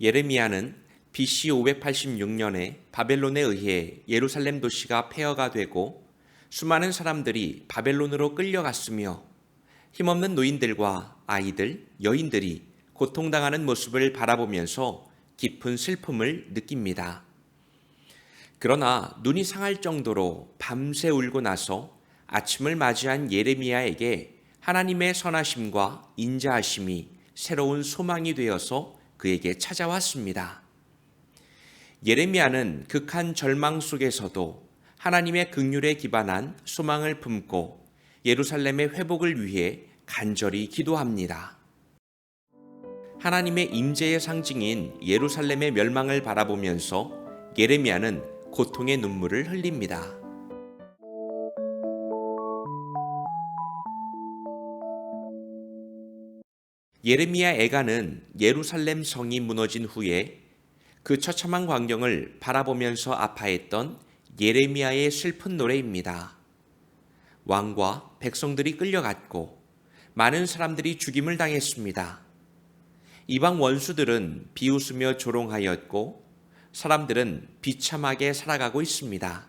예레미야는 BC 586년에 바벨론에 의해 예루살렘 도시가 폐허가 되고 수많은 사람들이 바벨론으로 끌려갔으며 힘없는 노인들과 아이들, 여인들이 고통당하는 모습을 바라보면서 깊은 슬픔을 느낍니다. 그러나 눈이 상할 정도로 밤새 울고 나서 아침을 맞이한 예레미야에게 하나님의 선하심과 인자하심이 새로운 소망이 되어서 그에게 찾아왔습니다. 예레미야는 극한 절망 속에서도 하나님의 극률에 기반한 소망을 품고 예루살렘의 회복을 위해 간절히 기도합니다. 하나님의 임재의 상징인 예루살렘의 멸망을 바라보면서 예레미야는 고통의 눈물을 흘립니다. 예레미야 애가는 예루살렘 성이 무너진 후에 그 처참한 광경을 바라보면서 아파했던 예레미야의 슬픈 노래입니다. 왕과 백성들이 끌려갔고 많은 사람들이 죽임을 당했습니다. 이방 원수들은 비웃으며 조롱하였고 사람들은 비참하게 살아가고 있습니다.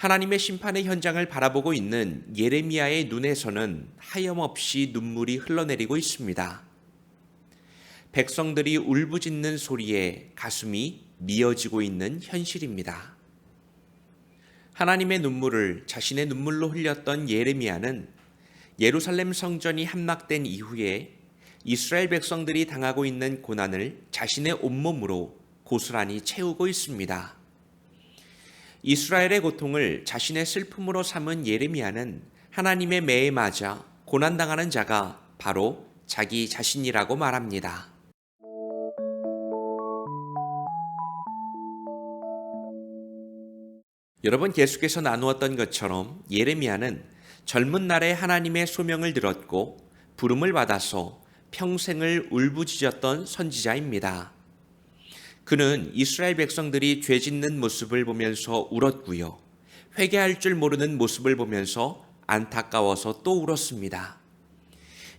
하나님의 심판의 현장을 바라보고 있는 예레미야의 눈에서는 하염없이 눈물이 흘러내리고 있습니다. 백성들이 울부짖는 소리에 가슴이 미어지고 있는 현실입니다. 하나님의 눈물을 자신의 눈물로 흘렸던 예레미야는 예루살렘 성전이 함락된 이후에 이스라엘 백성들이 당하고 있는 고난을 자신의 온몸으로 고스란히 채우고 있습니다. 이스라엘의 고통을 자신의 슬픔으로 삼은 예레미야는 하나님의 매에 맞아 고난당하는 자가 바로 자기 자신이라고 말합니다. 여러분 계속해서 나누었던 것처럼 예레미야는 젊은 날에 하나님의 소명을 들었고 부름을 받아서 평생을 울부짖었던 선지자입니다. 그는 이스라엘 백성들이 죄 짓는 모습을 보면서 울었고요. 회개할 줄 모르는 모습을 보면서 안타까워서 또 울었습니다.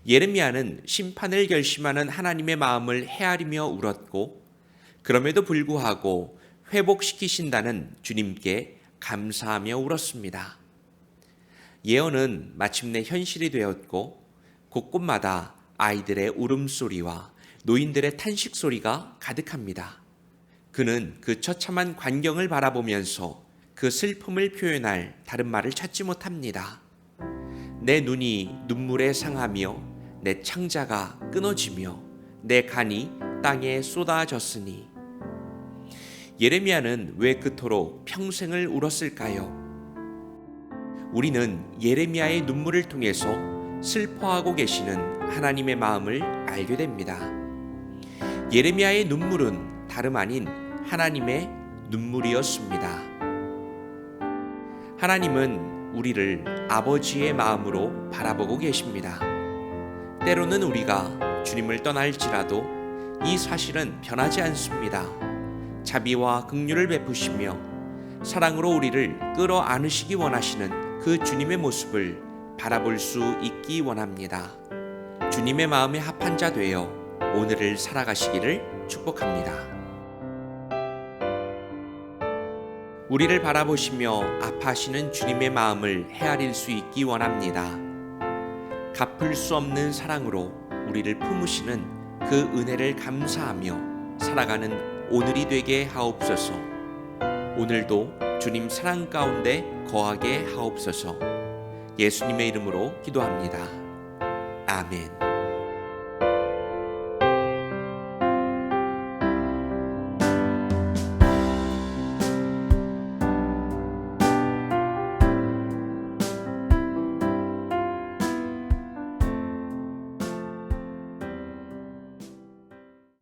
예레미야는 심판을 결심하는 하나님의 마음을 헤아리며 울었고 그럼에도 불구하고 회복시키신다는 주님께 감사하며 울었습니다. 예언은 마침내 현실이 되었고 곳곳마다 아이들의 울음소리와 노인들의 탄식 소리가 가득합니다. 그는 그 처참한 광경을 바라보면서 그 슬픔을 표현할 다른 말을 찾지 못합니다. 내 눈이 눈물에 상하며 내 창자가 끊어지며 내 간이 땅에 쏟아졌으니 예레미야는 왜 그토록 평생을 울었을까요? 우리는 예레미야의 눈물을 통해서 슬퍼하고 계시는 하나님의 마음을 알게 됩니다. 예레미야의 눈물은 다름 아닌 하나님의 눈물이었습니다. 하나님은 우리를 아버지의 마음으로 바라보고 계십니다. 때로는 우리가 주님을 떠날지라도 이 사실은 변하지 않습니다. 자비와 긍휼을 베푸시며 사랑으로 우리를 끌어 안으시기 원하시는 그 주님의 모습을 바라볼 수 있기 원합니다. 주님의 마음에 합한 자 되어 오늘을 살아가시기를 축복합니다. 우리를 바라보시며 아파하시는 주님의 마음을 헤아릴 수 있기 원합니다. 갚을 수 없는 사랑으로 우리를 품으시는 그 은혜를 감사하며 살아가는 오늘이 되게 하옵소서. 오늘도 주님 사랑 가운데 거하게 하옵소서. 예수님의 이름으로 기도합니다. 아멘.